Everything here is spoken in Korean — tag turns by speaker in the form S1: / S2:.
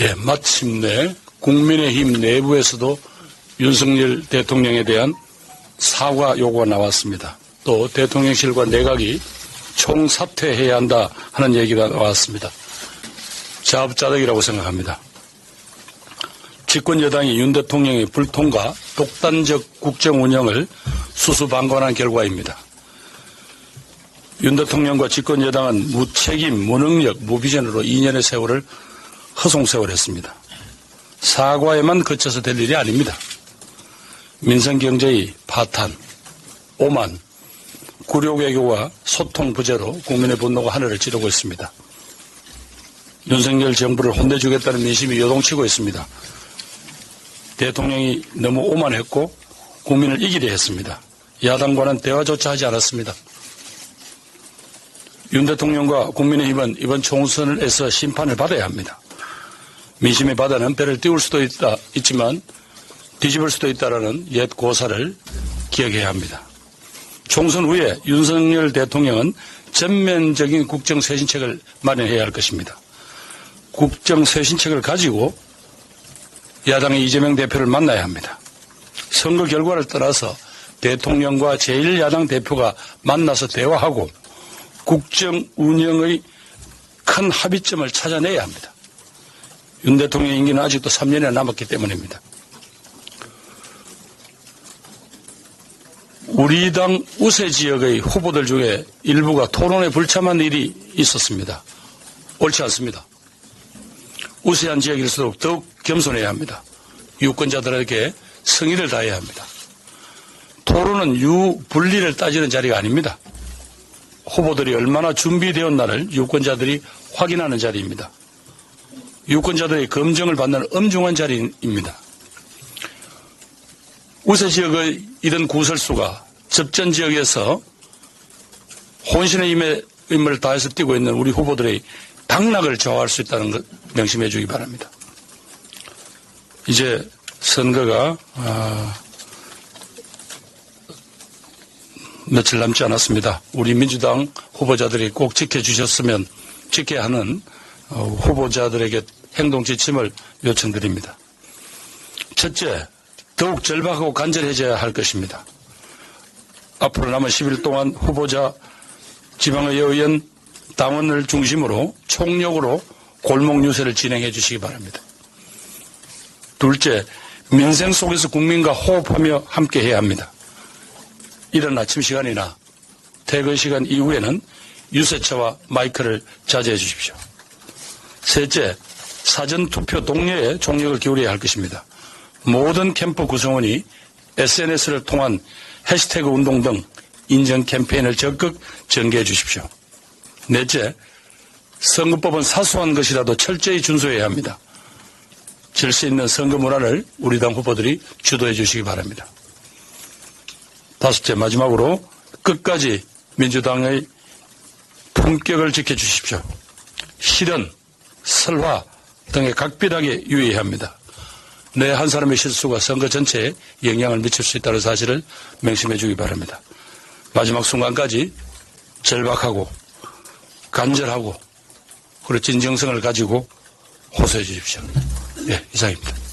S1: 예, 마침내 국민의힘 내부에서도 윤석열 대통령에 대한 사과 요구가 나왔습니다. 또 대통령실과 내각이 총사퇴해야 한다 하는 얘기가 나왔습니다. 자업자득이라고 생각합니다. 집권 여당이 윤 대통령의 불통과 독단적 국정 운영을 수수방관한 결과입니다. 윤 대통령과 집권 여당은 무책임, 무능력, 무비전으로 2년의 세월을 허송세월했습니다. 사과에만 그쳐서 될 일이 아닙니다. 민생경제의 파탄, 오만, 구려외교와 소통 부재로 국민의 분노가 하늘을 찌르고 있습니다. 윤석열 정부를 혼내주겠다는 민심이 요동치고 있습니다. 대통령이 너무 오만했고 국민을 이기려 했습니다. 야당과는 대화조차 하지 않았습니다. 윤 대통령과 국민의힘은 이번 총선에서 심판을 받아야 합니다. 민심의 바다는 배를 띄울 수도 있다, 있지만 뒤집을 수도 있다라는 옛 고사를 기억해야 합니다. 총선 후에 윤석열 대통령은 전면적인 국정 쇄신책을 마련해야 할 것입니다. 국정 쇄신책을 가지고 야당의 이재명 대표를 만나야 합니다. 선거 결과를 떠나서 대통령과 제1야당 대표가 만나서 대화하고 국정 운영의 큰 합의점을 찾아내야 합니다. 윤 대통령 임기는 아직도 3년이나 남았기 때문입니다. 우리 당 우세 지역의 후보들 중에 일부가 토론에 불참한 일이 있었습니다. 옳지 않습니다. 우세한 지역일수록 더욱 겸손해야 합니다. 유권자들에게 성의를 다해야 합니다. 토론은 유분리를 따지는 자리가 아닙니다. 후보들이 얼마나 준비되었나를 유권자들이 확인하는 자리입니다. 유권자들의 검증을 받는 엄중한 자리입니다. 우세 지역의 이런 구설수가 접전 지역에서 혼신의 힘에 임무를 다해서 뛰고 있는 우리 후보들의 당락을 저하할 수 있다는 것 명심해 주기 바랍니다. 이제 선거가 아, 며칠 남지 않았습니다. 우리 민주당 후보자들이 꼭 지켜주셨으면 지켜야 하는 어, 후보자들에게 행동 지침을 요청드립니다. 첫째, 더욱 절박하고 간절해져야 할 것입니다. 앞으로 남은 10일 동안 후보자 지방의 의원 당원을 중심으로 총력으로 골목 유세를 진행해 주시기 바랍니다. 둘째, 민생 속에서 국민과 호흡하며 함께 해야 합니다. 이른 아침 시간이나 퇴근 시간 이후에는 유세차와 마이크를 자제해 주십시오. 셋째, 사전투표 동료에 총력을 기울여야 할 것입니다. 모든 캠프 구성원이 SNS를 통한 해시태그 운동 등 인정 캠페인을 적극 전개해 주십시오. 넷째, 선거법은 사소한 것이라도 철저히 준수해야 합니다. 질서 있는 선거 문화를 우리 당 후보들이 주도해 주시기 바랍니다. 다섯째, 마지막으로 끝까지 민주당의 품격을 지켜주십시오. 실현, 설화 등에 각별하게 유의해야 합니다. 내 한 사람의 실수가 선거 전체에 영향을 미칠 수 있다는 사실을 명심해 주기 바랍니다. 마지막 순간까지 절박하고 간절하고 그리고 진정성을 가지고 호소해 주십시오. 예, 이상입니다.